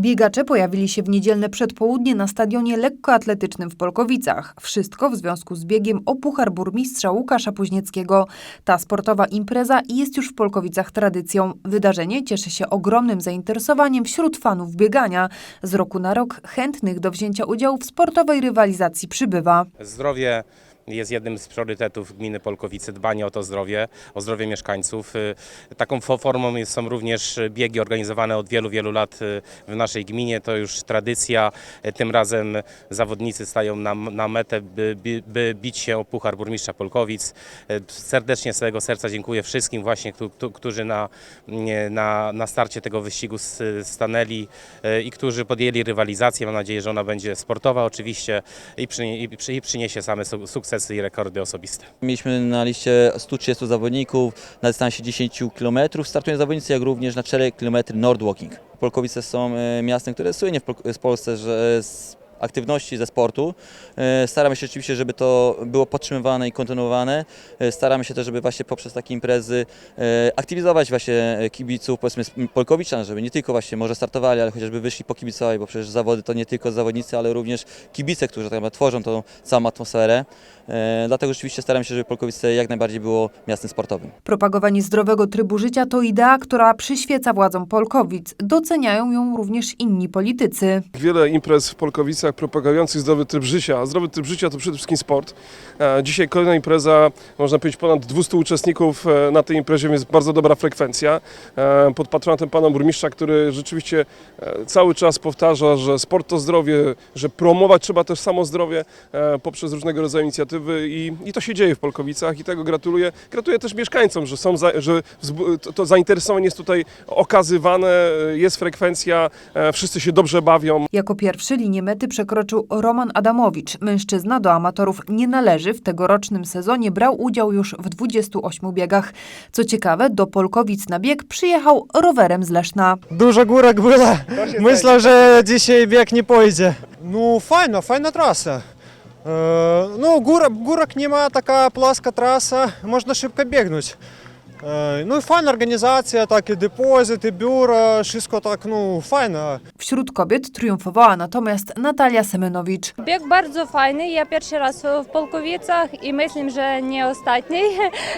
Biegacze pojawili się w niedzielne przedpołudnie na stadionie lekkoatletycznym w Polkowicach. Wszystko w związku z biegiem o Puchar Burmistrza Łukasza Późnieckiego. Ta sportowa impreza jest już w Polkowicach tradycją. Wydarzenie cieszy się ogromnym zainteresowaniem wśród fanów biegania. Z roku na rok chętnych do wzięcia udziału w sportowej rywalizacji przybywa. Zdrowie jest jednym z priorytetów gminy Polkowice, dbanie o to zdrowie, o zdrowie mieszkańców. Y, Taką fo- formą są również biegi organizowane od wielu, wielu lat y, w naszej gminie. To już tradycja. Y, Tym razem zawodnicy stają na, na metę, by, by, by bić się o Puchar Burmistrza Polkowic. Serdecznie z całego serca dziękuję wszystkim właśnie, któ- któ- którzy na, na, na starcie tego wyścigu stanęli i którzy podjęli rywalizację. Mam nadzieję, że ona będzie sportowa oczywiście i, przynie, i, przy, i przyniesie same su- sukcesy i rekordy osobiste. Mieliśmy na liście 130 zawodników na dystansie 10 km. Startują zawodnicy, jak również na 4 km Nordwalking. Polkowice są e, miastem, które słynie w Pol- w Polsce że z aktywności ze sportu. E, Staramy się rzeczywiście, żeby to było podtrzymywane i kontynuowane. E, Staramy się też, żeby właśnie poprzez takie imprezy e, aktywizować właśnie kibiców, powiedzmy Polkowiczan, żeby nie tylko właśnie może startowali, ale chociażby wyszli pokibicować, bo przecież zawody to nie tylko zawodnicy, ale również kibice, którzy tak naprawdę tworzą tą całą atmosferę. Dlatego rzeczywiście staram się, żeby Polkowice jak najbardziej było miastem sportowym. Propagowanie zdrowego trybu życia to idea, która przyświeca władzom Polkowic. Doceniają ją również inni politycy. Wiele imprez w Polkowicach propagujących zdrowy tryb życia, a zdrowy tryb życia to przede wszystkim sport. E, Dzisiaj kolejna impreza, można powiedzieć ponad 200 uczestników e, na tej imprezie, jest bardzo dobra frekwencja. E, Pod patronatem pana burmistrza, który rzeczywiście cały czas powtarza, że sport to zdrowie, że promować trzeba też samo zdrowie poprzez różnego rodzaju inicjatywy i, i to się dzieje w Polkowicach i tego gratuluję. Gratuluję też mieszkańcom, że, są za, że to, zainteresowanie jest tutaj okazywane, jest frekwencja, wszyscy się dobrze bawią. Jako pierwszy linię mety przekroczył Roman Adamowicz. Mężczyzna do amatorów nie należy. W tegorocznym sezonie brał udział już w 28 biegach. Co ciekawe, do Polkowic na bieg przyjechał rowerem z Leszna. Dużo górek było. Myślę, że dzisiaj bieg nie pójdzie. No fajna, fajna trasa. E, no, góra, górek nie ma, taka płaska trasa, można szybko biegnąć. Ну і файна організація, так і депозит, і бюро, wszystko tak, no fajne. Wśród kobiet triumfowała natomiast Natalia Semenowicz. Bieg bardzo fajny. Ja pierwszy raz w Polkowicach i myślę, że nie ostatni.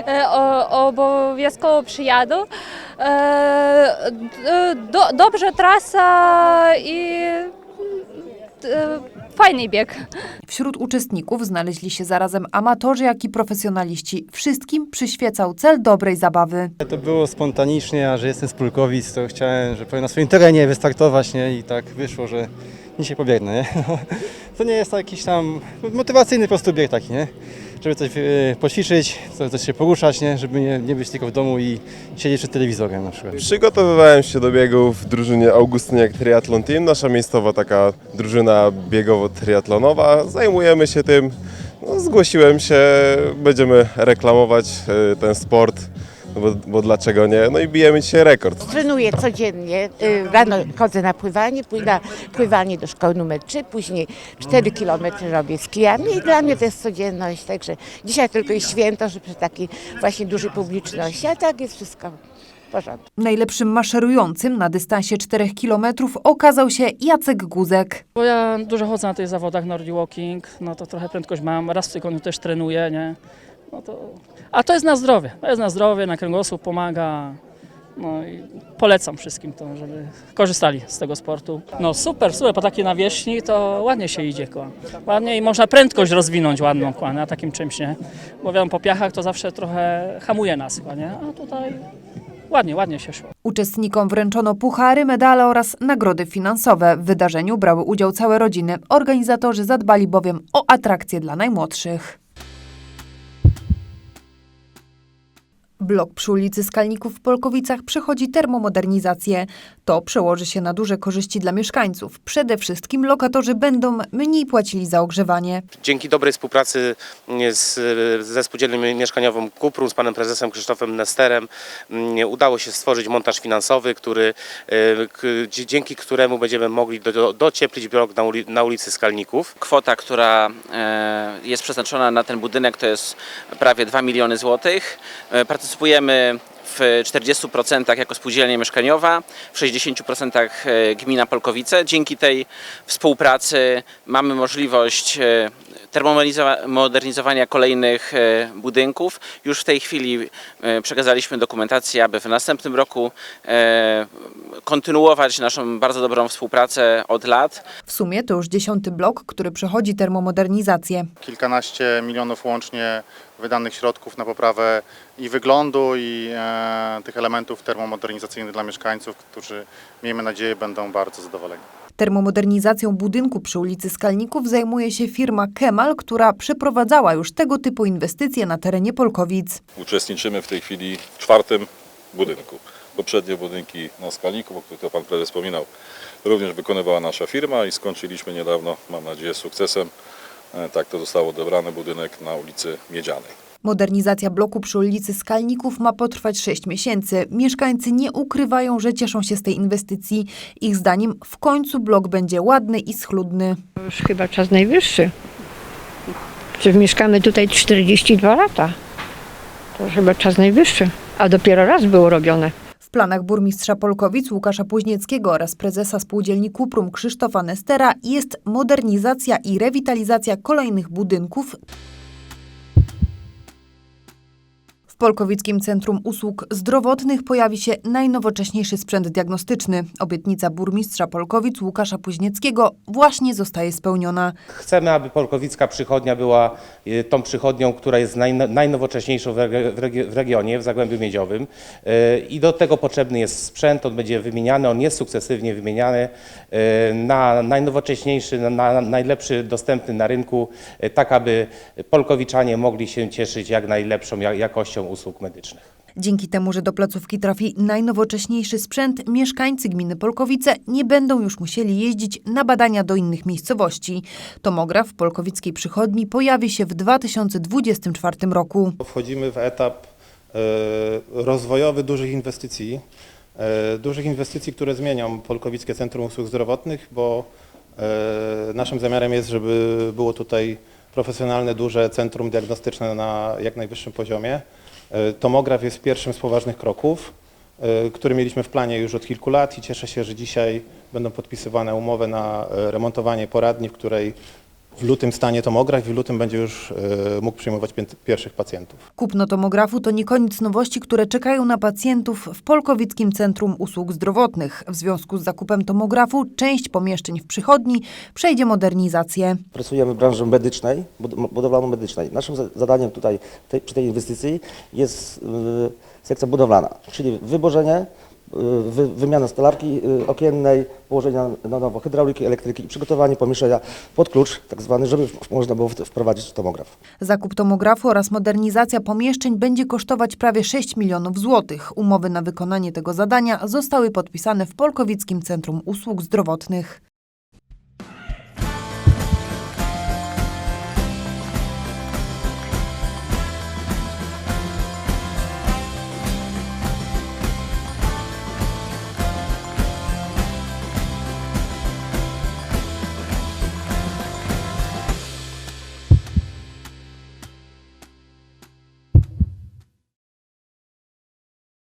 E, o- Obowiązkowo przyjadę. E, d- Do, dobrze trasa i e, fajny bieg. Wśród uczestników znaleźli się zarazem amatorzy, jak i profesjonaliści. Wszystkim przyświecał cel dobrej zabawy. To było spontanicznie, a że jestem z Pulkowic, to chciałem, że powiem na swoim terenie wystartować, nie? I tak wyszło, że dzisiaj pobiegnę, nie? To nie jest jakiś tam motywacyjny po prostu bieg taki, nie? Żeby coś e, poćwiczyć, coś, się poruszać, nie? Żeby nie, nie być tylko w domu i siedzieć przed telewizorem na przykład. Przygotowywałem się do biegów w drużynie Augustyniak Triathlon Team, nasza miejscowa taka drużyna biegowo-triatlonowa. Zajmujemy się tym, no, zgłosiłem się, będziemy reklamować e, ten sport, bo, bo dlaczego nie? No i bijemy dzisiaj rekord. Trenuję codziennie. Y, Rano chodzę na pływanie, pójdę na pływanie do szkoły numer 3, później 4 km robię z kijami i dla mnie to jest codzienność. Także dzisiaj tylko jest święto, że przy takiej właśnie dużej publiczności, a tak jest wszystko w porządku. Najlepszym maszerującym na dystansie 4 km okazał się Jacek Guzek. Bo ja dużo chodzę na tych zawodach Nordic Walking, no to trochę prędkość mam, raz w tygodniu też trenuję, nie? No to, a to jest na zdrowie, to jest na zdrowie, na kręgosłup pomaga. No i polecam wszystkim to, żeby korzystali z tego sportu. No super, super, po takiej nawierzchni to ładnie się idzie, kła. Ładnie i można prędkość rozwinąć ładną, kła, na takim czymś, nie? Bo wiadomo, po piachach to zawsze trochę hamuje nas, kła, nie? A tutaj ładnie, ładnie się szło. Uczestnikom wręczono puchary, medale oraz nagrody finansowe. W wydarzeniu brały udział całe rodziny. Organizatorzy zadbali bowiem o atrakcje dla najmłodszych. Blok przy ulicy Skalników w Polkowicach przechodzi termomodernizację. To przełoży się na duże korzyści dla mieszkańców. Przede wszystkim lokatorzy będą mniej płacili za ogrzewanie. Dzięki dobrej współpracy mm, z, ze spółdzielnią mieszkaniową Kuprum, z panem prezesem Krzysztofem Nesterem mm, udało się stworzyć montaż finansowy, który, e, dzięki któremu będziemy mogli do, do, docieplić blok na, uli, na ulicy Skalników. Kwota, która e, jest przeznaczona na ten budynek to jest prawie 2 miliony złotych. E, Partycypujemy w 40% jako spółdzielnia mieszkaniowa, w 60% gmina Polkowice. Dzięki tej współpracy mamy możliwość e, termomodernizowania kolejnych e, budynków. Już w tej chwili e, przekazaliśmy dokumentację, aby w następnym roku e, kontynuować naszą bardzo dobrą współpracę od lat. W sumie to już dziesiąty blok, który przechodzi termomodernizację. kilkanaście milionów łącznie wydanych środków na poprawę i wyglądu, i e, tych elementów termomodernizacyjnych dla mieszkańców, którzy miejmy nadzieję będą bardzo zadowoleni. Termomodernizacją budynku przy ulicy Skalników zajmuje się firma Kemal, która przeprowadzała już tego typu inwestycje na terenie Polkowic. Uczestniczymy w tej chwili w czwartym budynku. Poprzednie budynki na Skalniku, o których to Pan Prezes wspominał, również wykonywała nasza firma i skończyliśmy niedawno, mam nadzieję, sukcesem. E, Tak to został odebrany budynek na ulicy Miedzianej. Modernizacja bloku przy ulicy Skalników ma potrwać 6 miesięcy. Mieszkańcy nie ukrywają, że cieszą się z tej inwestycji. Ich zdaniem w końcu blok będzie ładny i schludny. Już chyba czas najwyższy. Przecież mieszkamy tutaj 42 lata. To już chyba czas najwyższy. A dopiero raz było robione. W planach burmistrza Polkowic Łukasza Późnieckiego oraz prezesa spółdzielni Kuprum Krzysztofa Nestera jest modernizacja i rewitalizacja kolejnych budynków Polkowickim Centrum Usług Zdrowotnych pojawi się najnowocześniejszy sprzęt diagnostyczny. Obietnica burmistrza Polkowic Łukasza Późnieckiego właśnie zostaje spełniona. Chcemy, aby Polkowicka przychodnia była e, tą przychodnią, która jest najno- najnowocześniejszą w, regi- w, regi- w regionie, w Zagłębiu Miedziowym. E, I do tego potrzebny jest sprzęt, on będzie wymieniany, on jest sukcesywnie wymieniany e, na najnowocześniejszy, na, na najlepszy dostępny na rynku, tak aby Polkowiczanie mogli się cieszyć jak najlepszą ja- jakością usług medycznych. Dzięki temu, że do placówki trafi najnowocześniejszy sprzęt, mieszkańcy gminy Polkowice nie będą już musieli jeździć na badania do innych miejscowości. Tomograf w polkowickiej przychodni pojawi się w 2024 roku. Wchodzimy w etap e, rozwojowy dużych inwestycji. E, Dużych inwestycji, które zmienią Polkowickie Centrum Usług Zdrowotnych, bo e, naszym zamiarem jest, żeby było tutaj profesjonalne, duże centrum diagnostyczne na jak najwyższym poziomie. E, Tomograf jest pierwszym z poważnych kroków, e, który mieliśmy w planie już od kilku lat i cieszę się, że dzisiaj będą podpisywane umowy na e, remontowanie poradni, w której w lutym stanie tomograf i w lutym będzie już e, mógł przyjmować pię- pierwszych pacjentów. Kupno tomografu to nie koniec nowości, które czekają na pacjentów w Polkowickim Centrum Usług Zdrowotnych. W związku z zakupem tomografu część pomieszczeń w przychodni przejdzie modernizację. Pracujemy w branży medycznej, bud- budowlano-medycznej. Naszym za- zadaniem tutaj tej, przy tej inwestycji jest y, sekcja budowlana, czyli wyborzenie, y, wy, wymiana stolarki y, okiennej, położenia na nowo hydrauliki, elektryki i przygotowanie pomieszczenia pod klucz, tak zwany, żeby można było wprowadzić tomograf. Zakup tomografu oraz modernizacja pomieszczeń będzie kosztować prawie 6 milionów złotych. Umowy na wykonanie tego zadania zostały podpisane w Polkowickim Centrum Usług Zdrowotnych.